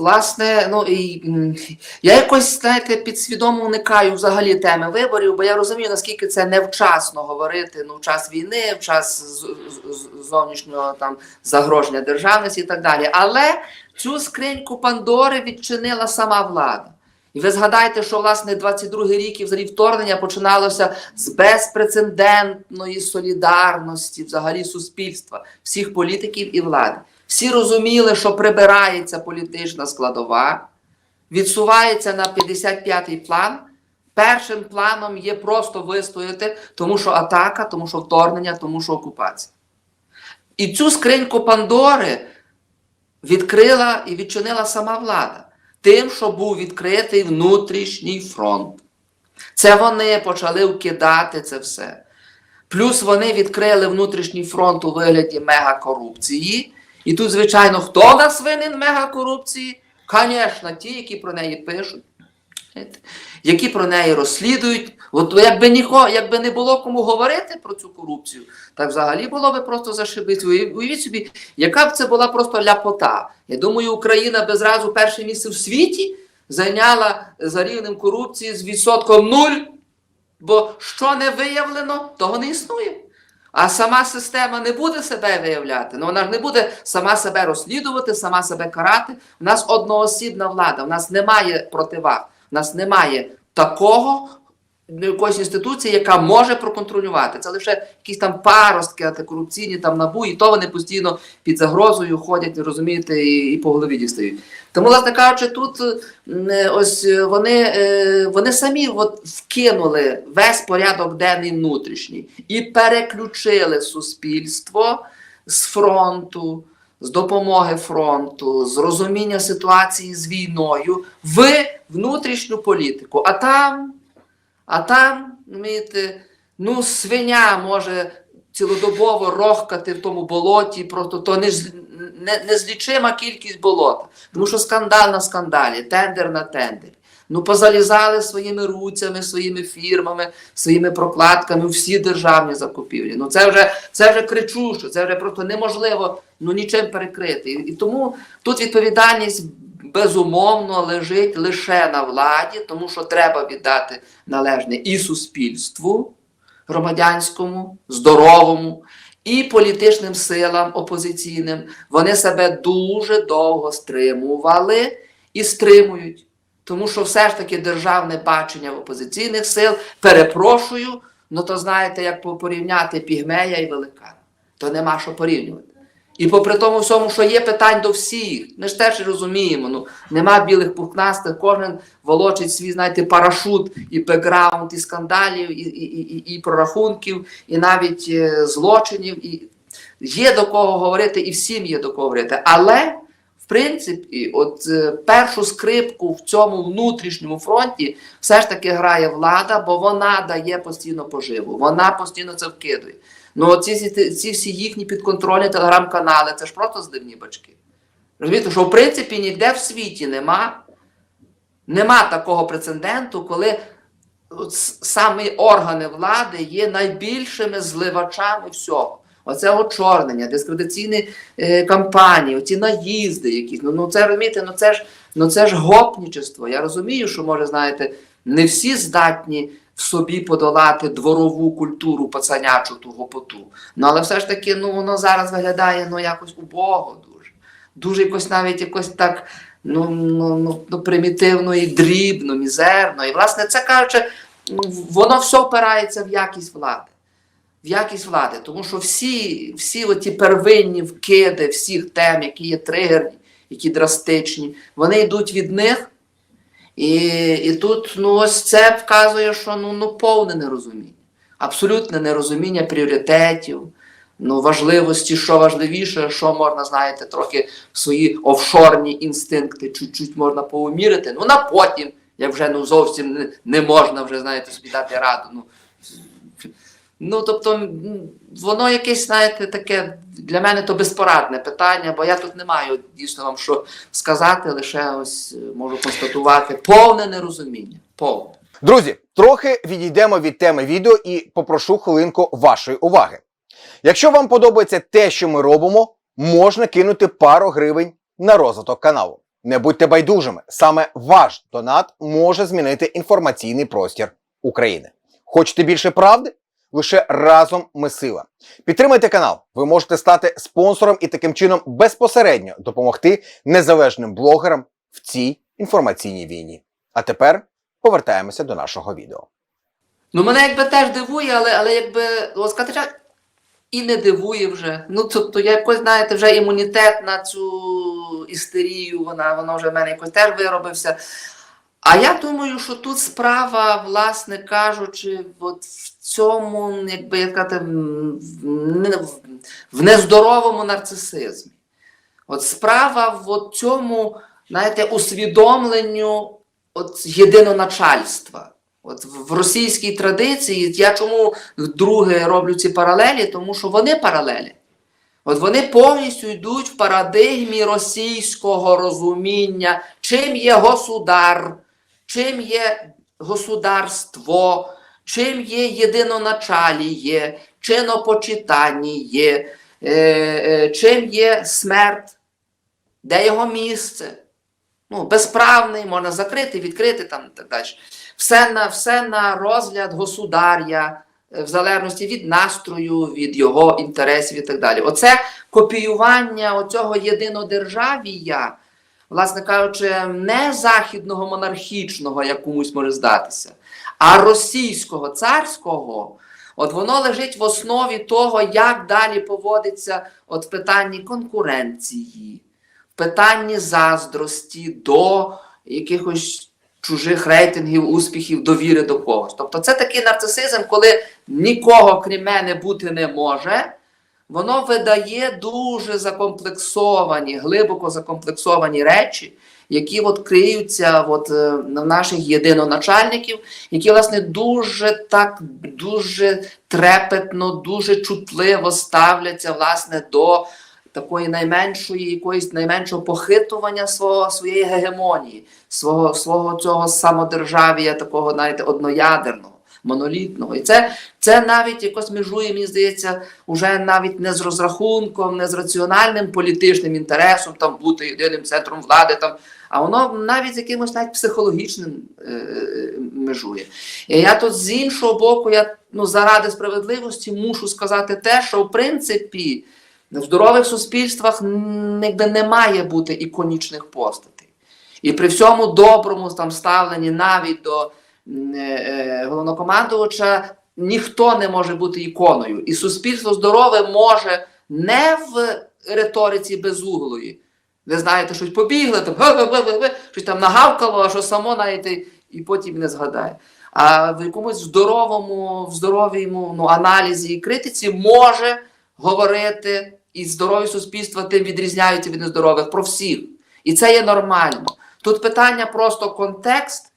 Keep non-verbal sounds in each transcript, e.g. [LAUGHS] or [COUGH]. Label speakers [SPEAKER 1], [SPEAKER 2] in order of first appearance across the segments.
[SPEAKER 1] власне, ну і я якось, знаєте, підсвідомо уникаю взагалі теми виборів, бо я розумію, наскільки це невчасно говорити ну, в час війни, в час зовнішнього там загроження державності і так далі. Але цю скриньку Пандори відчинила сама влада. І ви згадайте, що власне 22-й рік і взагалі вторгнення починалося з безпрецедентної солідарності взагалі суспільства, всіх політиків і влади. Всі розуміли, що прибирається політична складова, відсувається на 55-й план. Першим планом є просто вистояти, тому що атака, тому що вторгнення, тому що окупація. І цю скриньку Пандори відкрила і відчинила сама влада тим, що був відкритий внутрішній фронт. Це вони почали вкидати це все. Плюс вони відкрили внутрішній фронт у вигляді мегакорупції. І тут, звичайно, хто в нас винен мегакорупції? Звісно, ті, які про неї пишуть, які про неї розслідують. От якби ніхо, якби не було кому говорити про цю корупцію, так взагалі було би просто зашибись. Уяв- Уявіть собі, яка б це була просто ляпота. Я думаю, Україна би зразу перше місце в світі зайняла за рівнем корупції з відсотком нуль, бо що не виявлено, того не існує. А сама система не буде себе виявляти. Ну вона ж не буде сама себе розслідувати, сама себе карати. У нас одноосібна влада, у нас немає противаг, у нас немає такого якоїсь інституції, яка може проконтролювати. Це лише якісь там паростки антикорупційні, там набу, і то вони постійно під загрозою ходять, розумієте, і, і по голові дістають. Тому, власне кажучи, тут е, ось е, вони, е, вони самі от вкинули весь порядок денний внутрішній і переключили суспільство з фронту, з допомоги фронту, з розуміння ситуації з війною в внутрішню політику. А там, а там, розумієте, ну, свиня може цілодобово рохкати в тому болоті, просто то не, не, незлічима кількість болота. Тому що скандал на скандалі, тендер на тендері. Ну, позалізали своїми руцями, своїми фірмами, своїми прокладками всі державні закупівлі. Ну це вже це вже кричущо, це вже просто неможливо ну, нічим перекрити. І, і тому тут відповідальність безумовно лежить лише на владі, тому що треба віддати належне і суспільству громадянському, здоровому, і політичним силам опозиційним. Вони себе дуже довго стримували і стримують. Тому що все ж таки державне бачення в опозиційних сил, перепрошую, ну то знаєте, як по- порівняти пігмея і великана. То нема що порівнювати. І попри тому всьому, що є питань до всіх, ми ж теж розуміємо, ну нема білих пухнастих, кожен волочить свій, знаєте, парашут і бекграунд, і скандалів, і, і, і, і, прорахунків, і навіть е, злочинів. І є до кого говорити, і всім є до кого говорити. Але в принципі, от е, першу скрипку в цьому внутрішньому фронті все ж таки грає влада, бо вона дає постійно поживу, вона постійно це вкидує. Ну, ці, ці, всі їхні підконтрольні телеграм-канали, це ж просто здивні бачки. Розумієте, що в принципі ніде в світі нема, нема такого прецеденту, коли самі органи влади є найбільшими зливачами всього. Оце очорнення, дискредитаційні е, кампанії, оці наїзди якісь. Ну, ну це розумієте, ну це ж ну це ж гопнічество. Я розумію, що може, знаєте, не всі здатні собі подолати дворову культуру пацанячу ту гопоту. Ну але все ж таки, ну воно зараз виглядає ну якось убого дуже. Дуже якось навіть якось так ну, ну, ну, ну примітивно і дрібно, мізерно. І власне це кажучи, воно все впирається в якість влади. В якість влади, тому що всі, всі оті первинні вкиди всіх тем, які є тригерні, які драстичні, вони йдуть від них. І, і тут ну, ось це вказує, що ну, ну повне нерозуміння, абсолютне нерозуміння пріоритетів, ну, важливості, що важливіше, що можна, знаєте, трохи свої офшорні інстинкти чуть-чуть можна поумірити. Ну, на потім, як вже ну, зовсім не, не можна вже, знаєте, собі дати раду. Ну, Ну, тобто, воно якесь, знаєте, таке для мене то безпорадне питання, бо я тут не маю дійсно вам що сказати, лише ось е, можу констатувати повне нерозуміння. Повне.
[SPEAKER 2] Друзі, трохи відійдемо від теми відео і попрошу хвилинку вашої уваги. Якщо вам подобається те, що ми робимо, можна кинути пару гривень на розвиток каналу. Не будьте байдужими. Саме ваш донат може змінити інформаційний простір України. Хочете більше правди? Лише разом ми сила. Підтримайте канал. Ви можете стати спонсором і таким чином безпосередньо допомогти незалежним блогерам в цій інформаційній війні. А тепер повертаємося до нашого відео.
[SPEAKER 1] Ну, мене якби теж дивує, але, але якби от сказати, і не дивує вже. Ну, тобто, я якось, знаєте, вже імунітет на цю істерію, вона, вона вже в мене якось теж виробився. А я думаю, що тут справа, власне кажучи, от в цьому, якби як сказати, м, в- нездоровому нарцисизмі. От справа в цьому, знаєте, усвідомленню от єдиноначальства. От в російській традиції я чому вдруге роблю ці паралелі, тому що вони паралелі. От вони повністю йдуть в парадигмі російського розуміння, чим є государ, чим є государство, чим є єдиноначаліє, чинопочитання, е, е, чим є смерть, де його місце. Ну, безправний, можна закрити, відкрити там і так далі. Все на, все на розгляд государя, е, в залежності від настрою, від його інтересів і так далі. Оце копіювання оцього єдинодержавія, власне кажучи, не західного монархічного, як комусь може здатися, а російського царського. От воно лежить в основі того, як далі поводиться от в питанні конкуренції, в питанні заздрості до якихось чужих рейтингів, успіхів, довіри до когось. Тобто це такий нарцисизм, коли нікого крім мене бути не може. Воно видає дуже закомплексовані, глибоко закомплексовані речі, які от криються от, е, в наших єдиноначальників, які, власне, дуже так, дуже трепетно, дуже чутливо ставляться власне, до такої найменшої, якоїсь найменшого похитування свого, своєї гегемонії, свого, свого цього самодержавія, такого, знаєте, одноядерного. Монолітного. І це, це навіть якось межує, мені здається, уже навіть не з розрахунком, не з раціональним політичним інтересом там бути єдиним центром влади, там, а воно навіть з якимось навіть психологічним е, е, межує. І я тут з іншого боку, я ну, заради справедливості мушу сказати те, що в принципі в здорових суспільствах якби не має бути іконічних постатей. І при всьому доброму там ставленні навіть до головнокомандувача ніхто не може бути іконою. І суспільство здорове може не в риториці безуглої. Ви знаєте, щось побігли, там, [LAUGHS] щось там нагавкало, а що само знаєте, і потім не згадає. А в якомусь здоровому, в здоровому ну, аналізі і критиці може говорити, і здорові суспільства тим відрізняються від нездорових про всіх. І це є нормально. Тут питання просто контекст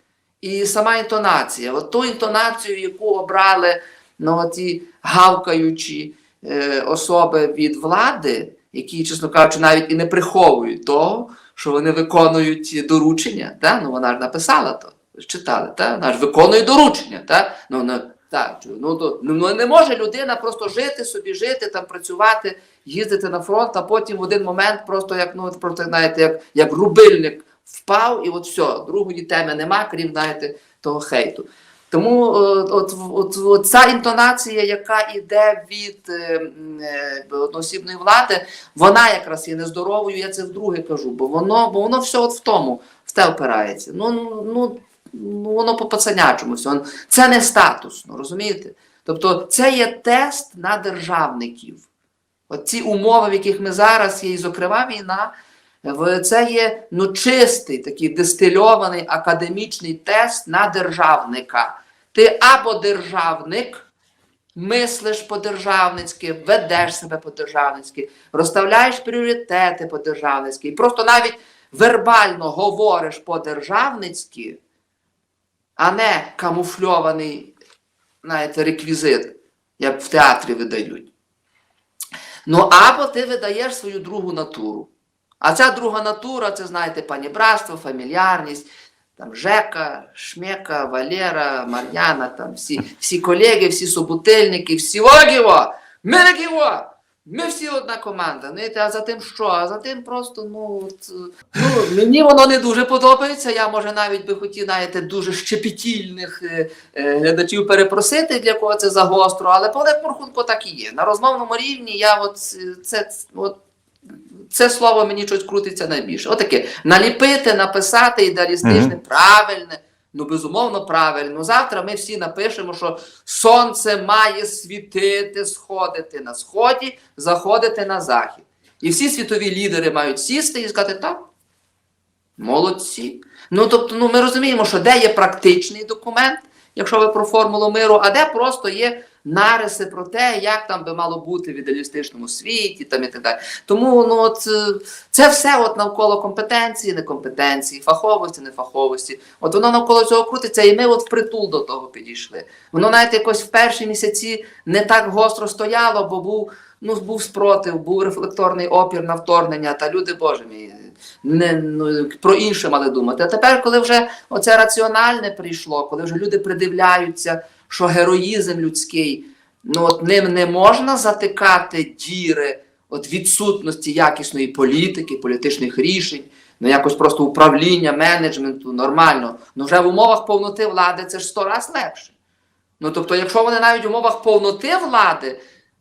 [SPEAKER 1] і сама інтонація. От ту інтонацію, яку обрали ну, ті гавкаючі е, особи від влади, які, чесно кажучи, навіть і не приховують того, що вони виконують доручення. Та? Ну, вона ж написала то, читали, та? вона ж виконує доручення. Та? Ну, ну, так, ну, то, ну, не може людина просто жити собі, жити, там, працювати, їздити на фронт, а потім в один момент просто як, ну, просто, знаєте, як, як рубильник впав, і от все, другої теми нема, крім знаєте, того хейту. Тому е, от, от, от ця інтонація, яка йде від е, е, одноосібної влади, вона якраз є нездоровою, я це вдруге кажу, бо воно, бо воно все от в тому, в те опирається. Ну, ну, ну, ну воно по пацанячому все. Це не статусно, розумієте? Тобто це є тест на державників. От ці умови, в яких ми зараз є, і зокрема війна, це є ну, чистий такий дистильований академічний тест на державника. Ти або державник, мислиш по-державницьки, ведеш себе по-державницьки, розставляєш пріоритети по-державницьки, і просто навіть вербально говориш по-державницьки, а не камуфльований знаєте, реквізит, як в театрі видають. Ну, або ти видаєш свою другу натуру. А ця друга натура, це, знаєте, панібратство, фамільярність, там Жека, Шмека, Валера, Мар'яна, там всі, всі колеги, всі собутильники, всі Огіво, Мерегіво, Ми всі одна команда. Знаєте, а за тим що? А за тим просто, ну, от, ну мені воно не дуже подобається. Я може навіть би хотів, знаєте, дуже щепетільних е, е, глядачів перепросити, для кого це загостро, але по рахунку так і є. На розмовному рівні я от е, це, от, це слово мені щось крутиться найбільше. Отаке. Наліпити, написати ідеалістичне, правильне. Ну, безумовно, правильно. Ну, Завтра ми всі напишемо, що сонце має світити, сходити на сході, заходити на захід. І всі світові лідери мають сісти і сказати, так, молодці. Ну, тобто, ну, ми розуміємо, що де є практичний документ, якщо ви про формулу миру, а де просто є нариси про те, як там би мало бути в ідеалістичному світі там і так далі. Тому ну, от, е, це все от навколо компетенції, некомпетенції, фаховості, нефаховості. От воно навколо цього крутиться, і ми от впритул до того підійшли. Воно навіть якось в перші місяці не так гостро стояло, бо був, ну, був спротив, був рефлекторний опір на вторгнення, та люди Боже мій. Не, ну, про інше мали думати. А тепер, коли вже оце раціональне прийшло, коли вже люди придивляються, що героїзм людський, ну от ним не можна затикати діри от відсутності якісної політики, політичних рішень, ну якось просто управління, менеджменту, нормально. Ну вже в умовах повноти влади це ж сто раз легше. Ну тобто, якщо вони навіть в умовах повноти влади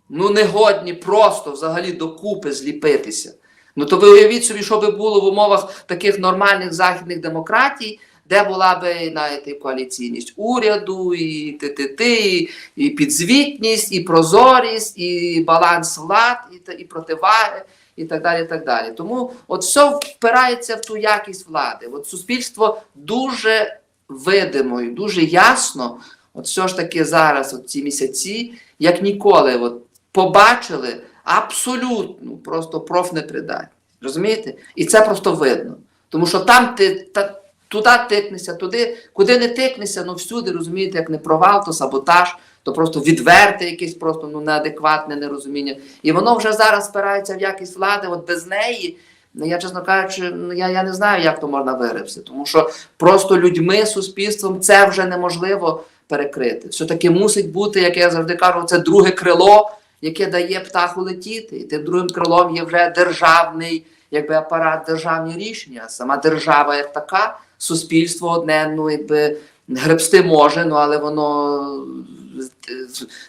[SPEAKER 1] ну не годні просто взагалі докупи зліпитися. Ну то ви уявіть собі, що би було в умовах таких нормальних західних демократій, де була би і коаліційність уряду, і ТТТ, і, і підзвітність, і прозорість, і баланс влад, і, і противаги, і так далі. так далі. Тому от все впирається в ту якість влади. От суспільство дуже видимо і дуже ясно, от все ж таки зараз, от ці місяці, як ніколи, от побачили абсолютно просто профнепридатність. Розумієте? І це просто видно. Тому що там ти та, туди тикнешся, туди, куди не тикнешся, ну всюди розумієте, як не провал, то саботаж, то просто відверте якесь просто ну, неадекватне нерозуміння. І воно вже зараз спирається в якість влади, от без неї. Ну, я, чесно кажучи, ну, я, я не знаю, як то можна вирився, тому що просто людьми, суспільством це вже неможливо перекрити. Все-таки мусить бути, як я завжди кажу, це друге крило, яке дає птаху летіти. І тим другим крилом є вже державний якби апарат державні рішення, сама держава як така, суспільство одне, ну якби гребсти може, ну але воно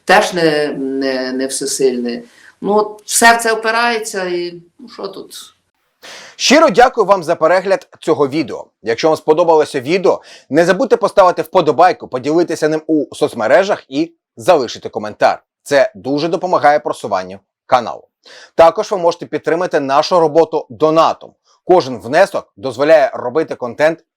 [SPEAKER 1] теж не, не, не всесильне. Ну, все це опирається, і ну що тут?
[SPEAKER 2] Щиро дякую вам за перегляд цього відео. Якщо вам сподобалося відео, не забудьте поставити вподобайку, поділитися ним у соцмережах і залишити коментар. Це дуже допомагає просуванню каналу. Також ви можете підтримати нашу роботу донатом. Кожен внесок дозволяє робити контент